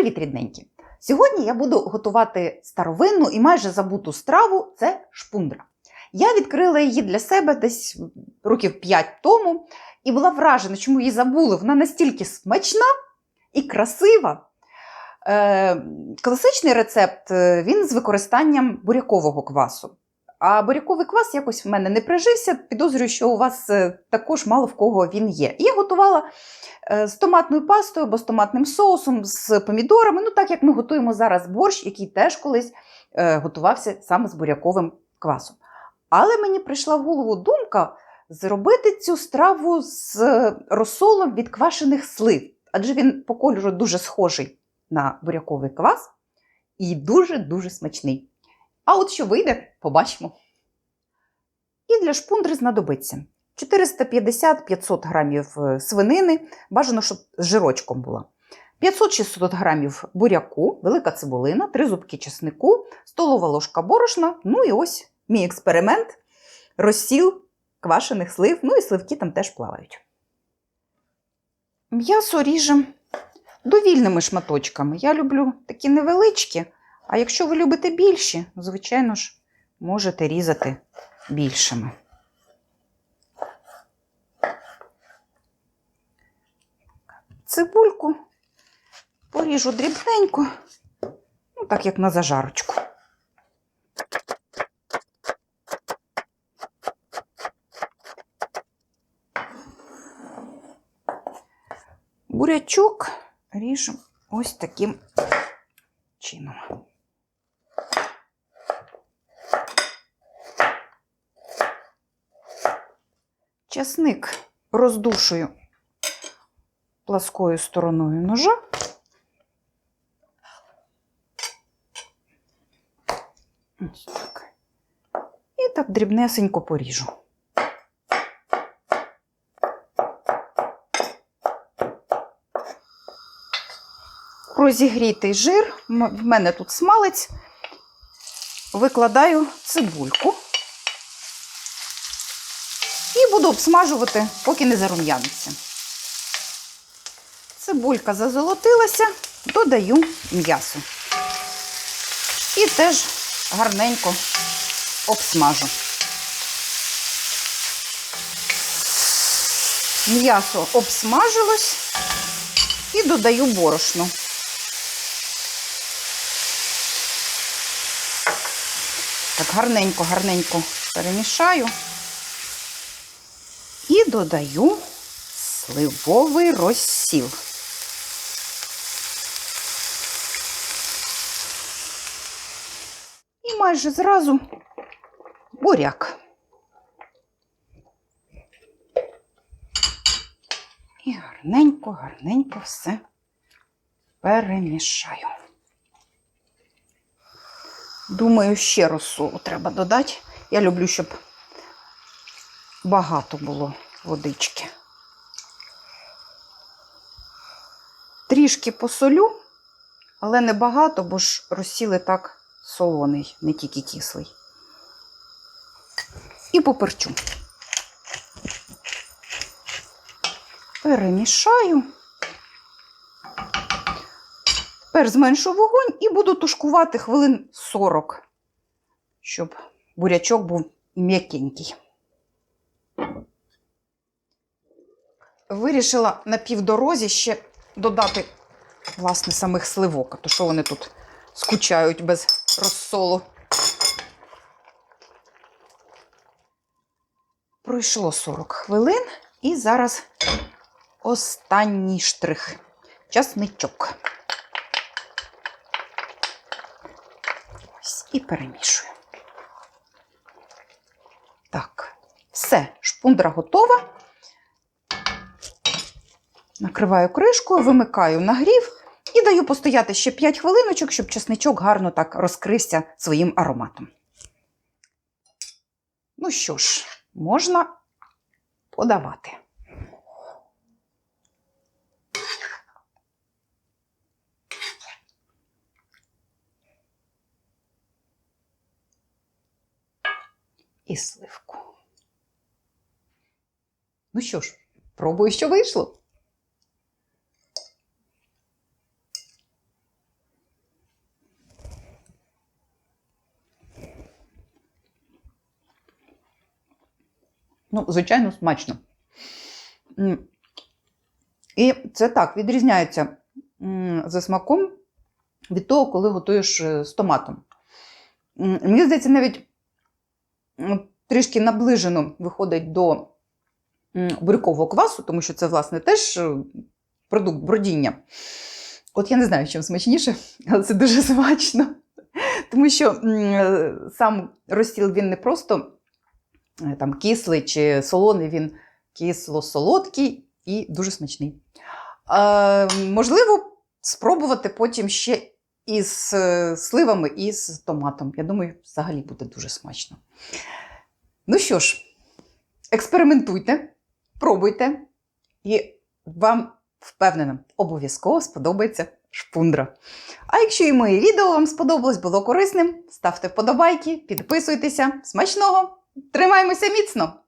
Привіт, рідненькі! Сьогодні я буду готувати старовинну і майже забуту страву це шпундра. Я відкрила її для себе десь років 5 тому і була вражена, чому її забули. Вона настільки смачна і красива. Е, класичний рецепт е, він з використанням бурякового квасу. А буряковий квас якось в мене не прижився. Підозрюю, що у вас е, також мало в кого він є. І я готувала е, з томатною пастою або з томатним соусом, з помідорами. Ну, так як ми готуємо зараз борщ, який теж колись е, готувався саме з буряковим квасом. Але мені прийшла в голову думка зробити цю страву з розсолом від квашених слив, адже він по кольору дуже схожий на буряковий квас і дуже-дуже смачний. А от що вийде, побачимо. І для шпундри знадобиться 450-500 грамів е, свинини, бажано, щоб з жирочком була. 500-600 грамів буряку, велика цибулина, 3 зубки чеснику, столова ложка борошна. Ну і ось мій експеримент, розсіл квашених слив, ну і сливки там теж плавають. М'ясо ріжемо довільними шматочками. Я люблю такі невеличкі, а якщо ви любите більші, звичайно ж, можете різати більшими. Цибульку поріжу дрібненько, ну так як на зажарочку. Бурячок ріжу ось таким чином. Часник роздушую пласкою стороною ножа. Ось так. І так дрібнесенько поріжу. Розігрітий жир, в мене тут смалець, викладаю цибульку і буду обсмажувати, поки не зарум'яниться. Цибулька зазолотилася, додаю м'ясо. І теж гарненько обсмажу. М'ясо обсмажилось і додаю борошно. Так гарненько, гарненько перемішаю додаю сливовий розсіл. І майже зразу буряк. І гарненько, гарненько все перемішаю. Думаю, ще розсолу треба додати. Я люблю, щоб багато було водички. Трішки посолю, але не багато, бо ж розсіл і так солоний, не тільки кислий. І поперчу. Перемішаю. Тепер зменшу вогонь і буду тушкувати хвилин 40, щоб бурячок був м'якенький. Вирішила на півдорозі ще додати, власне, самих сливок, а то що вони тут скучають без розсолу. Пройшло 40 хвилин, і зараз останній штрих часничок. Ось і перемішую. Так, все, шпундра готова. Накриваю кришкою, вимикаю нагрів і даю постояти ще 5 хвилиночок, щоб чесничок гарно так розкрився своїм ароматом. Ну що ж, можна подавати. І сливку. Ну що ж, пробую, що вийшло. Ну, звичайно, смачно. І це так відрізняється за смаком від того, коли готуєш е, з томатом. Мені здається, навіть трішки наближено виходить до бурякового квасу, тому що це, власне, теж е, продукт бродіння. От я не знаю, чим смачніше, але це дуже смачно. Тому що е, сам розстіл він не просто там, кислий чи солоний, він кисло-солодкий і дуже смачний. Е, можливо, спробувати потім ще із е, сливами і з томатом. Я думаю, взагалі буде дуже смачно. Ну що ж, експериментуйте, пробуйте, і вам впевнена, обов'язково сподобається шпундра. А якщо і моє відео вам сподобалось, було корисним, ставте вподобайки, підписуйтеся. Смачного! Тримаймося міцно!